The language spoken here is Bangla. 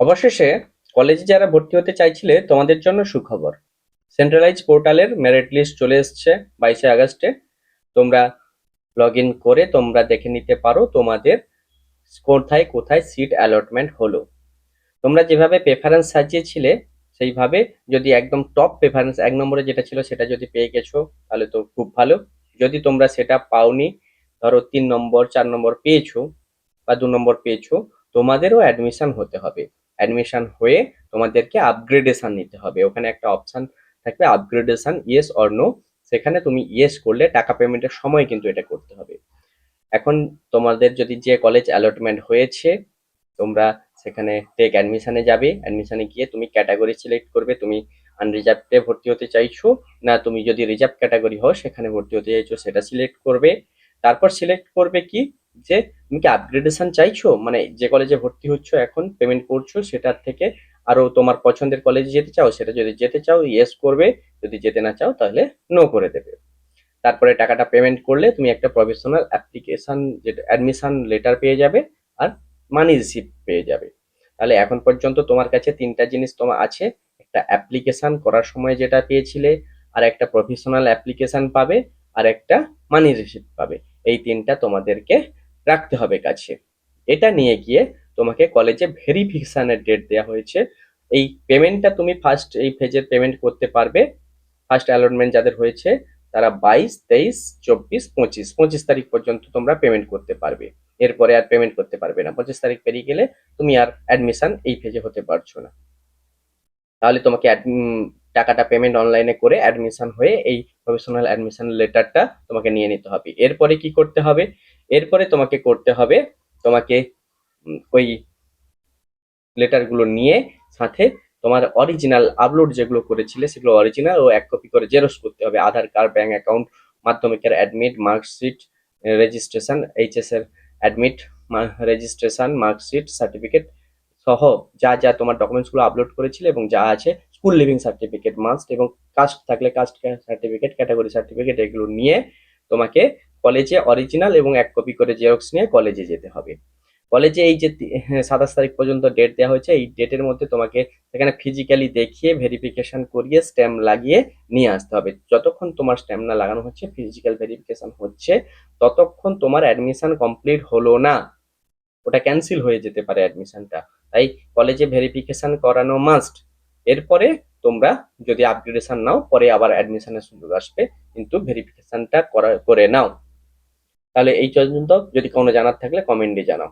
অবশেষে কলেজে যারা ভর্তি হতে চাইছিলে, তোমাদের জন্য সুখবর। সেন্ট্রালাইজ পোর্টালের মেরিট লিস্ট চলে এসছে বাইশে আগস্টে। তোমরা লগ ইন করে তোমরা দেখে নিতে পারো তোমাদের কোথায় কোথায় সিট অ্যালটমেন্ট হলো। তোমরা যেভাবে প্রেফারেন্স সাজিয়েছিলে, সেইভাবে যদি একদম টপ প্রেফারেন্স এক নম্বরে যেটা ছিল সেটা যদি পেয়ে গেছো, তাহলে তো খুব ভালো। যদি তোমরা সেটা পাওনি, ধরো তিন নম্বর, চার নম্বর পেয়েছ বা দু নম্বর পেয়েছ, তোমাদেরও অ্যাডমিশন হতে হবে। অ্যাডমিশন হয়ে তোমাদেরকে আপগ্রেডেশন নিতে হবে। ওখানে একটা অপশান থাকবে আপগ্রেডেশন ইয়েস অর নো সেখানে তুমি ইয়েস করলে টাকা পেমেন্টের সময় কিন্তু এটা করতে হবে। এখন তোমাদের যদি যে কলেজ অ্যালটমেন্ট হয়েছে, তোমরা সেখানে টেক অ্যাডমিশনে যাবে। অ্যাডমিশনে গিয়ে তুমি ক্যাটাগরি সিলেক্ট করবে। তুমি আনরিজার্ভে ভর্তি হতে চাইছো, না তুমি যদি রিজার্ভ ক্যাটাগরি হও, সেখানে ভর্তি হতে চাইছো, সেটা সিলেক্ট করবে। তারপর সিলেক্ট করবে কি? যে তুমি কি আপগ্রেডেশন চাইছো? মানে যে কলেজে ভর্তি হচ্ছ এখন পেমেন্ট করছ, সেটার থেকে আরও তোমার পছন্দের কলেজে যেতে চাও, সেটা যদি যেতে চাও ইয়েস করবে। যদি যেতে না চাও, তাহলে নো করে দেবে। তারপরে টাকাটা পেমেন্ট করলে তুমি একটা প্রফেশনাল অ্যাপ্লিকেশন যেটা অ্যাডমিশন লেটার পেয়ে যাবে আর মানি রিসিপ্ট পেয়ে যাবে। তাহলে এখন পর্যন্ত তোমার কাছে তিনটা জিনিস তোমার আছে। একটা অ্যাপ্লিকেশন করার সময় যেটা পেয়েছিলে, আর একটা প্রফেশনাল অ্যাপ্লিকেশন পাবে, আর একটা মানি রিসিপ্ট পাবে। এই তিনটা তোমাদেরকে রাখতে হবে কাছে। এটা নিয়ে গিয়ে তোমাকে কলেজে ভেরিফিকেশনের ডেট দেওয়া হয়েছে। এই পেমেন্টটা তুমি ফার্স্ট এই ফেজের পেমেন্ট করতে পারবে। ফার্স্ট অ্যালটমেন্ট যাদের হয়েছে, তারা বাইশ, তেইশ, চব্বিশ, পঁচিশ পঁচিশ তারিখ পর্যন্ত তোমরা পেমেন্ট করতে পারবে। এরপরে আর পেমেন্ট করতে পারবে না। পঁচিশ তারিখ পেরিয়ে গেলে তুমি আর অ্যাডমিশন এই ফেজে হতে পারছ না। তাহলে তোমাকে টাকাটা পেমেন্ট অনলাইনে করে অ্যাডমিশন হয়ে এই প্রফেশনাল অ্যাডমিশন লেটারটা তোমাকে নিয়ে নিতে হবে। এরপরে কি করতে হবে? এরপরে তোমাকে করতে হবে তোমাকে ওই লেটারগুলো নিয়ে সাথে তোমার অরিজিনাল আপলোড যেগুলো করেছিলে সেগুলো অরিজিনাল ও এক কপি করে জেরক্স করতে হবে। আধার কার্ড ব্যাঙ্ক অ্যাকাউন্ট মাধ্যমিকের অ্যাডমিট মার্কশিট রেজিস্ট্রেশন এইচএস এর অ্যাডমিট রেজিস্ট্রেশন মার্কশিট সার্টিফিকেট সহ যা যা তোমার ডকুমেন্টসগুলো আপলোড করেছিলে এবং যা আছে স্কুল লিভিং সার্টিফিকেট মাস্ট এবং কাস্ট থাকলে কাস্ট সার্টিফিকেট ক্যাটাগরি সার্টিফিকেট এগুলো নিয়ে তোমাকে কলেজে অরিজিনাল এবং এক কপি করে জেরক্স নিয়ে কলেজে যেতে হবে। কলেজে এই যে সাতাশ তারিখ পর্যন্ত ডেট দেওয়া হয়েছে, এই ডেটের মধ্যে তোমাকে সেখানে ফিজিক্যালি দেখিয়ে ভেরিফিকেশন করিয়ে স্ট্যাম্প লাগিয়ে নিয়ে আসতে হবে। যতক্ষণ তোমার স্ট্যাম্প না লাগানো হচ্ছে ফিজিক্যাল ভেরিফিকেশন হচ্ছে, ততক্ষণ তোমার অ্যাডমিশন কমপ্লিট হলো না। ওটা ক্যান্সেল হয়ে যেতে পারে অ্যাডমিশনটা তাই কলেজে ভেরিফিকেশন করানো মাস্ট এরপরে তোমরা যদি আপগ্রেডেশন নাও, পরে আবার অ্যাডমিশনের সুযোগ আসবে, কিন্তু ভেরিফিকেশনটা করা করে নাও। তাহলে এই পর্যন্ত যদি কোনো জানার থাকলে কমেন্টে জানাও।